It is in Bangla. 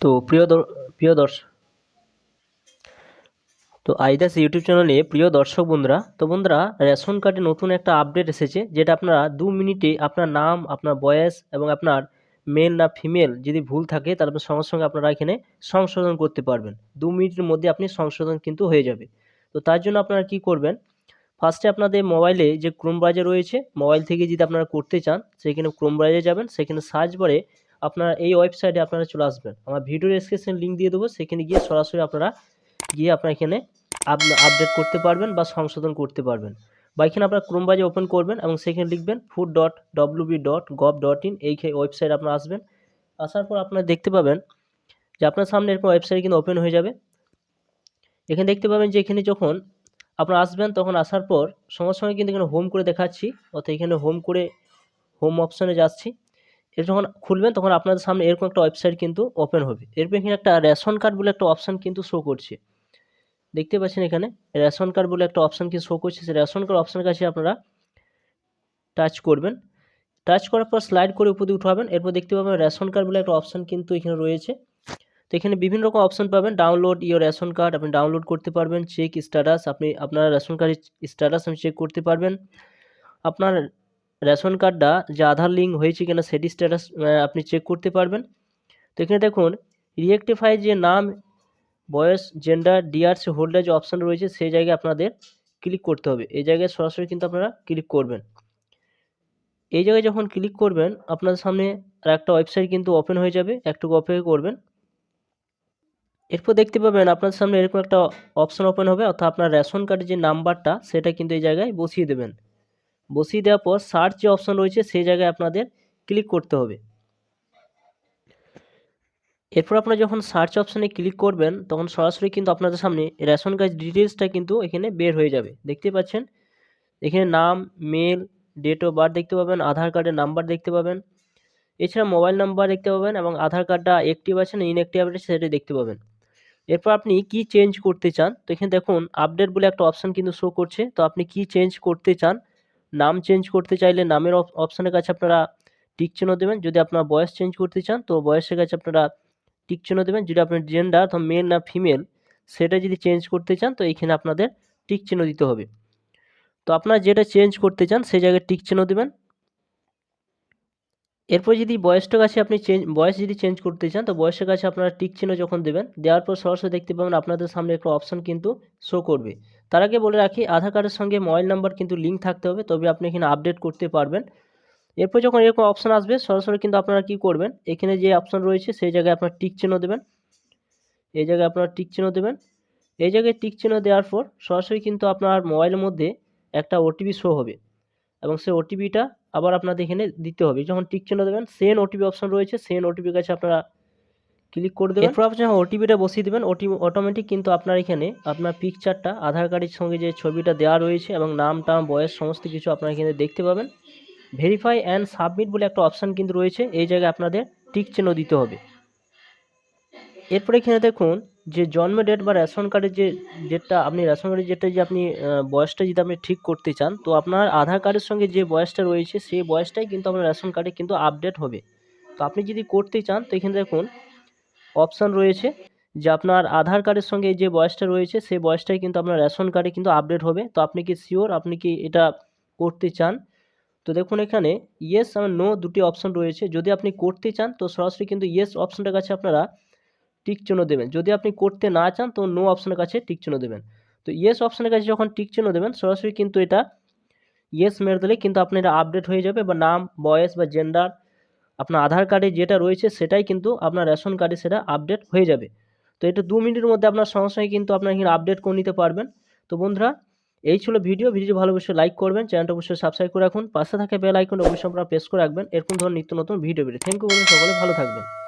তো প্রিয় প্রিয় দর্শক তো আইদাস ইউটিউব চ্যানেলে প্রিয় দর্শক বন্ধুরা, তো বন্ধুরা, রেশন কার্ডে নতুন একটা আপডেট এসেছে, যেটা আপনারা দু মিনিটে আপনার নাম, আপনার বয়স এবং আপনার মেল না ফিমেল যদি ভুল থাকে, তাহলে সঙ্গে সঙ্গে আপনারা এখানে সংশোধন করতে পারবেন। দু মিনিটের মধ্যে আপনি সংশোধন কিন্তু হয়ে যাবে। তো তার জন্য আপনারা কি করবেন? ফার্স্টে আপনাদের মোবাইলে যে ক্রোম ব্রাউজার রয়েছে, মোবাইল থেকে যদি আপনারা করতে চান, সেখানে ক্রোম ব্রাউজারে যাবেন, সেখানে সার্চ বারে আপনারা এই ওয়েবসাইটে আপনারা চলে আসবেন। আমার ভিডিও ডেসক্রিপশন লিঙ্ক দিয়ে দেবো, সেখানে গিয়ে সরাসরি আপনারা গিয়ে আপনারা এখানে আপডেট করতে পারবেন বা সংশোধন করতে পারবেন। বা এখানে আপনারা ক্রোম ব্রাউজার ওপেন করবেন এবং সেখানে লিখবেন food dot WB dot gov dot in এই ওয়েবসাইট আপনারা আসবেন। আসার পর আপনারা দেখতে পাবেন যে আপনার সামনে এরকম ওয়েবসাইট কিন্তু ওপেন হয়ে যাবে। এখানে দেখতে পাবেন যে এখানে যখন আপনারা আসবেন, তখন আসার পর সঙ্গে সঙ্গে কিন্তু এখানে হোম করে দেখাচ্ছি, অর্থাৎ এখানে হোম করে হোম অপশানে যাচ্ছি। এর যখন খুলবেন, তখন আপনাদের সামনে এরকম একটা ওয়েবসাইট কিন্তু ওপেন হবে। এরপর এখানে একটা রেশন কার্ড বলে একটা অপশান কিন্তু শো করছে। দেখতে পাচ্ছেন এখানে, রেশন কার্ড বলে একটা অপশান কি শো করছে। সেই রেশন কার্ড অপশানের কাছে আপনারা টাচ করবেন। টাচ করার পর স্লাইড করে উপরে উঠাবেন। এরপর দেখতে পাবেন রেশন কার্ড বলে একটা অপশান কিন্তু এখানে রয়েছে। তো এখানে বিভিন্ন রকম অপশান পাবেন। ডাউনলোড ইওর রেশন কার্ড আপনি ডাউনলোড করতে পারবেন। চেক স্ট্যাটাস আপনি আপনার রেশন কার্ডের স্ট্যাটাস আপনি চেক করতে পারবেন। আপনার রেশন কার্ডটা যে আধার লিঙ্ক হয়েছে কিনা সেটি স্ট্যাটাস আপনি চেক করতে পারবেন। তো এখানে দেখুন রিয়েক্টিফাই যে নাম, বয়স জেন্ডার ডিআরসি হোল্ডার যে অপশান রয়েছে সেই জায়গায় আপনাদের ক্লিক করতে হবে। এই জায়গায় সরাসরি কিন্তু আপনারা ক্লিক করবেন। এই জায়গায় যখন ক্লিক করবেন, আপনাদের সামনে আর একটা ওয়েবসাইট কিন্তু ওপেন হয়ে যাবে। একটু অপেক্ষা করবেন। এরপর দেখতে পাবেন আপনার সামনে এরকম একটা অপশান ওপেন হবে, অর্থাৎ আপনার রেশন কার্ডের যে নাম্বারটা সেটা কিন্তু এই জায়গায় বসিয়ে দেবেন। বসিয়ে দেওয়ার পর সার্চ যে অপশান রয়েছে সেই জায়গায় আপনাদের ক্লিক করতে হবে। এরপর আপনারা যখন সার্চ অপশানে ক্লিক করবেন, তখন সরাসরি কিন্তু আপনাদের সামনে রেশন কার্ড ডিটেলসটা কিন্তু এখানে বের হয়ে যাবে। দেখতে পাচ্ছেন? এখানে নাম মেল ডেট অফ বার্থ দেখতে পাবেন, আধার কার্ডের নাম্বার দেখতে পাবেন। এছাড়া মোবাইল নাম্বার দেখতে পাবেন এবং আধার কার্ডটা অ্যাক্টিভ আছে না ইনঅ্যাক্টিভ আছে সেটা দেখতে পাবেন। এরপর আপনি কি চেঞ্জ করতে চান? তো এখানে দেখুন আপডেট বলে একটা অপশান কিন্তু শো করছে। তো আপনি কি চেঞ্জ করতে চান? নাম চেঞ্জ করতে চাইলে নামের অপশানের কাছে আপনারা টিক চিহ্ন দেবেন। যদি আপনার বয়স চেঞ্জ করতে চান, তো বয়সের কাছে আপনারা টিক চিহ্ন দেবেন। যদি আপনার জেন্ডার অথবা মেল না ফিমেল সেটা যদি চেঞ্জ করতে চান, তো এখানে আপনাদের টিক চিহ্ন দিতে হবে। তো আপনারা যেটা চেঞ্জ করতে চান, সেই জায়গায় টিক চিহ্ন দেবেন। এরপর যদি বয়সটার কাছে আপনি চেঞ্জ বয়স যদি চেঞ্জ করতে চান, তো বয়সের কাছে আপনারা টিক চিহ্ন যখন দেবেন, দেওয়ার পর সরাসরি দেখতে পাবেন আপনাদের সামনে একটা অপশান কিন্তু শো করবে। তার আগে বলে রাখি, আধার কার্ডের সঙ্গে মোবাইল নাম্বার কিন্তু লিঙ্ক থাকতে হবে, তবে আপনি এখানে আপডেট করতে পারবেন। এরপর যখন এরকম অপশান আসবে, সরাসরি কিন্তু আপনারা কি করবেন, এখানে যে অপশান রয়েছে, সেই জায়গায় আপনার টিক চিহ্ন দেবেন। এই জায়গায় আপনারা টিক চিহ্ন দেবেন। এই জায়গায় টিক চিহ্ন দেওয়ার পর সরাসরি কিন্তু আপনার মোবাইলের মধ্যে একটা ওটিপি শো হবে এবং সেই ওটিপিটা আবার আপনাদের এখানে দিতে হবে। যখন টিক চিহ্ন দেবেন সেন ওটিপি অপশন রয়েছে সেন ওটিপির কাছে আপনারা ক্লিক করে দেবেন। এরপর আপনি ওটিপিটা বসিয়ে দেবেন ওটিপি অটোমেটিক কিন্তু আপনার এখানে আপনার পিকচারটা আধার কার্ডের সঙ্গে যে ছবিটা দেওয়া রয়েছে এবং নাম, টাম, বয়স সমস্ত কিছু আপনারা এখানে দেখতে পাবেন। ভেরিফাই অ্যান্ড সাবমিট বলে একটা অপশান কিন্তু রয়েছে, এই জায়গায় আপনাদের টিক চিহ্ন দিতে হবে। এরপরে এখানে দেখুন যে জন্ম ডেট বা রেশন কার্ডের যে ডেটটা আপনি রেশন কার্ডের যেটা যে আপনি বয়সটা যদি আপনি ঠিক করতে চান, তো আপনার আধার কার্ডের সঙ্গে যে বয়সটা রয়েছে, সেই বয়সটাই কিন্তু আপনার রেশন কার্ডে কিন্তু আপডেট হবে। তো আপনি যদি করতে চান, তো এখানে দেখুন অপশান রয়েছে যে আপনার আধার কার্ডের সঙ্গে যে বয়সটা রয়েছে, সেই বয়সটাই কিন্তু আপনার রেশন কার্ডে কিন্তু আপডেট হবে। তো আপনি কি শিওর আপনি কি এটা করতে চান? তো দেখুন এখানে ইয়েস আর নো দুটি অপশন রয়েছে। যদি আপনি করতে চান, তো সরাসরি কিন্তু ইয়েস অপশনটার কাছে আপনারা টিক চিহ্ন দেবেন। যদি আপনি করতে না চান, তো নো অপশনের কাছে টিক চিহ্ন দেবেন। তো ইয়েস অপশনের কাছে যখন টিক চিহ্ন দেবেন, সরাসরি কিন্তু এটা ইয়েস মেরে দিলে কিন্তু আপনি এটা আপডেট হয়ে যাবে বা নাম, বয়স বা জেন্ডার আপনার আধার কার্ডে যেটা রয়েছে সেটাই কিন্তু আপনার রেশন কার্ডে সেটা আপডেট হয়ে যাবে। তো এটা দু মিনিটের মধ্যে আপনার সঙ্গে সঙ্গে কিন্তু আপনার এখানে আপডেট করে নিতে পারবেন। তো বন্ধুরা, এই ছিল ভিডিও ভিডিও ভালো অবশ্যই লাইক করবেন। চ্যানেলটা অবশ্যই সাবস্ক্রাইব করে রাখুন। পাশে থাকা বেল আইকন অবশ্যই আপনারা প্রেস করে রাখবেন। এরকম ধরনের নিত্য নতুন ভিডিও ভিডিও থ্যাংক ইউ সকলে ভালো থাকবেন।